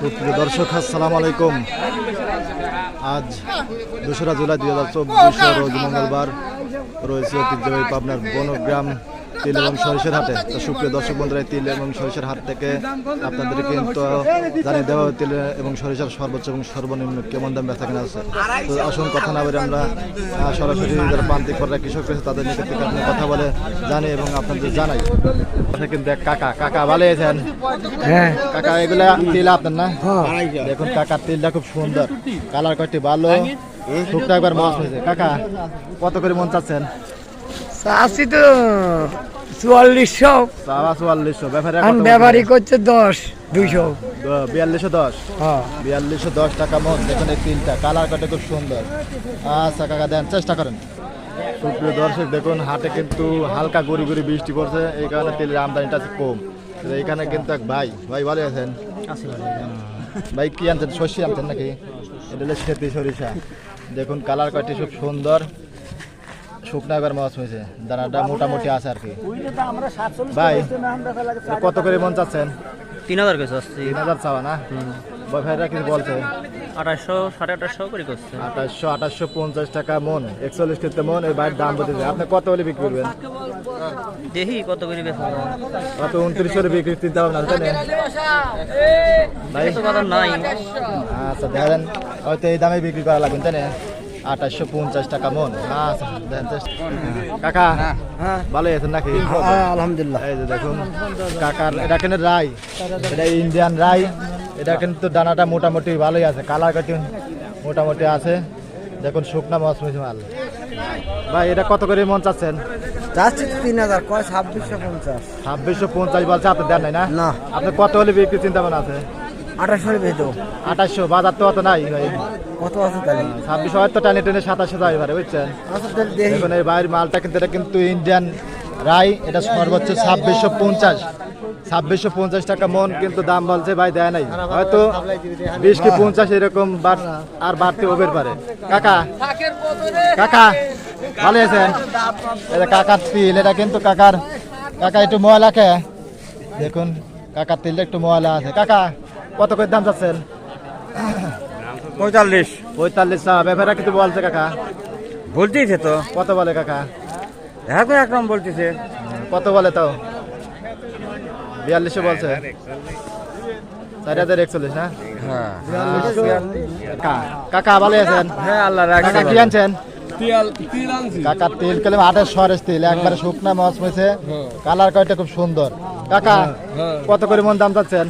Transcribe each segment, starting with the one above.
সুপ্রিয় দর্শক, আসসালামু আলাইকুম। আজ দোসরা জুলাই দুই হাজার চব্বিশ মঙ্গলবার রয়েছে ঐতিহ্যবাহী পাবনার বনগ্রাম তিল এবং সরিষার হাটে তো সুপ্রিয় দর্শক বন্ধুরা এই তিল এবং সরিষার হাট থেকে আপনাদের কিন্তু জানিয়ে দেওয়া তিল এবং সরিষার সর্বোচ্চ এবং সর্বনিম্ন কেমন দাম ব্যথা কেনা আছে। তো আসুন কথা না বলে আমরা সরাসরি যারা প্রান্তিক পর্যায়ে কৃষক রয়েছে তাদের নিকট থেকে আপনি কথা বলে জানি এবং আপনাদের জানাই। কথা কিন্তু এক কাকা কাকা ভালো আছেন? হ্যাঁ। কাকা এগুলা তিল আপনার না? দেখুন কাকার তিলটা খুব সুন্দর। কালার কয়টি ভালো। একবার মাছ হয়েছে। কাকা কত করে মন চাচ্ছেন? আশি তো চুয়াল্লিশশো। চাওয়া চুয়াল্লিশশো ব্যাপারে এখন ব্যবহারই করছে দশ দুইশো। বিয়াল্লিশশো দশ? হ্যাঁ। বিয়াল্লিশশো দশ টাকা মন দেখুন এই তিলটা কালার কয়টা খুব সুন্দর। আচ্ছা কাকা দেন চেষ্টা করেন। সুপ্রিয় দর্শক দেখুন হাটে কিন্তু হালকা গড়ি গড়ি বৃষ্টি পড়ছে। এই কারণে তেলের আমদানিটা কম। এখানে কিন্তু এক ভাই ভাই ভালো আছেন? ভাই কি আনছেন? শস্য আনছেন নাকি? এটা হলো সরিষা। দেখুন কালার কয়টি খুব সুন্দর। শুকনা এবার মাছ হয়েছে দানাটা মোটামুটি আছে আর কি। ভাই কত করে মন চাচ্ছেন? তিন হাজার কেজি আসছি তিন হাজার চাওয়া না? ভাই ভাইরা কিন্তু বলছে? আঠাশশো সাড়ে আঠাশশো করে করছে। আঠাশশো আঠাশশো পঞ্চাশ টাকা মন একচল্লিশ কিনতে মন এই বাইরের দাম বলতেছে। আপনি কত হলে বিক্রি করবেন? দেখি কত করে কত উনত্রিশ করে বিক্রি ভাবনা তাই না? ভাই নাই। আচ্ছা দেখেন হয়তো এই দামে বিক্রি করা লাগবে তাই না? আঠাশশো পঞ্চাশ টাকা মন। আচ্ছা কাকা ভালো আছেন নাকি? আলহামদুলিল্লাহ। এই যে দেখুন কাকার এটা কিন্তু রাই। এটা ইন্ডিয়ান রাই। এটা কিন্তু দানাটা মোটামুটি ভালোই আছে। কালার কাটি মোটামুটি আছে। দেখুন শুকনা মাছ মিশে মাল। ভাই এটা কত করে মন চাচ্ছেন? যাচ্ছে তিন হাজার কয় ছাব্বিশশো পঞ্চাশ। ছাব্বিশশো পঞ্চাশ বলছে আপনি দেন নাই না? না। আপনি কত হলে বিক্রি চিন্তা ভাবনা আছে? আঠাশশো বাজার তো অত নাই ভাই। কত আছে তাহলে? ছাব্বিশশো হয়তো টানে বুঝছেন? আচ্ছা এই বাইরের মালটা কিন্তু এটা কিন্তু ইন্ডিয়ান রাই এটা সর্বোচ্চ ছাব্বিশশো পঞ্চাশ। ছাব্বিশশো পঞ্চাশ টাকা মন কিন্তু দাম বলছে ভাই দেয় নাই। হয়তো বিশ কি পঞ্চাশ এরকম আর বাড়তে ওবের পারে। কাকা কাকা ভালো আছেন? এটা কাকার তিল এটা কিন্তু কাকার কাকা একটু ময়লা খেয়ে। দেখুন কাকার তিলটা একটু ময়লা আছে। কাকা কত করে দাম চাচ্ছেন? পঁয়তাল্লিশ। পঁয়তাল্লিশ টাকা ব্যাপারে কিন্তু বলছে কাকা? বলতেইছে তো। কত বলে কাকা? এখন একদম বলতেছে কত বলে তাও? বিয়াল্লিশে বলছে। চারি হাজার একচল্লিশ না? হ্যাঁ। কাকা কাকা ভালো আছেন? হ্যাঁ আল্লাহ কাকা কি আনছেন? কাকা তিল কেলে আটের সরেস তিল একবারে শুকনা মাছ মেছে কালার কয়টা খুব সুন্দর। কাকা কত করে মন দাম চাচ্ছেন?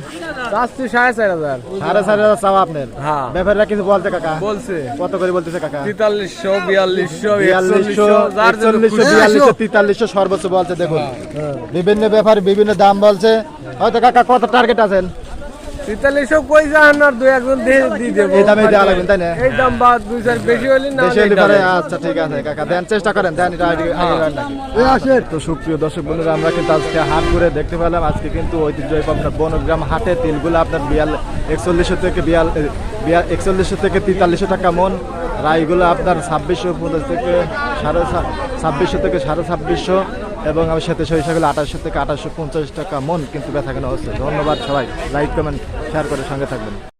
সাড়ে চার হাজার। সাড়ে চার হাজার চাওয়া আপনার? হ্যাঁ। ব্যাপারটা কিছু বলছে কাকা? বলছে। কত করে বলতেছে কাকা? তেতাল্লিশশো বিয়াল্লিশশো বিয়াল্লিশশো একচল্লিশশো বিয়াল্লিশশো তেতাল্লিশশো সর্বোচ্চ বলছে দেখুন। বিভিন্ন ব্যাপার বিভিন্ন দাম বলছে। হয়তো কাকা কত টার্গেট আছেন? তেতাল্লিশশো কই যান আর দুই একজন দিয়ে দিয়ে দেবো এই দামে দেওয়া লাগবে তাই না? এই দাম বা দুই চার বেশি হলে না হলে পরে। আচ্ছা ঠিক আছে কাকা দেন চেষ্টা করেন দেন এটা আইডি আইডি তো সুপ্রিয় দর্শক বন্ধুরা আমরা কিন্তু আজকে হাট করে দেখতে পেলাম। আজকে কিন্তু ঐতিহ্যবাহী আপনার বনগ্রাম হাটে তিলগুলো আপনার বিয়াল একচল্লিশশো থেকে বিয়াল বিয়াল একচল্লিশশো থেকে তেতাল্লিশশো টাকা মন। রাইগুলো আপনার ছাব্বিশশো পঞ্চাশ থেকে সাড়ে ছাব্বিশশো থেকে সাড়ে ছাব্বিশশো। এবং আমি সাথে সরিষাগুলো আঠাশশো থেকে আঠাশো পঞ্চাশ টাকা মন কিন্তু ব্যথা কেনা হচ্ছে ধন্যবাদ সবাই। লাইক কমেন্ট শেয়ার করে সঙ্গে থাকবেন।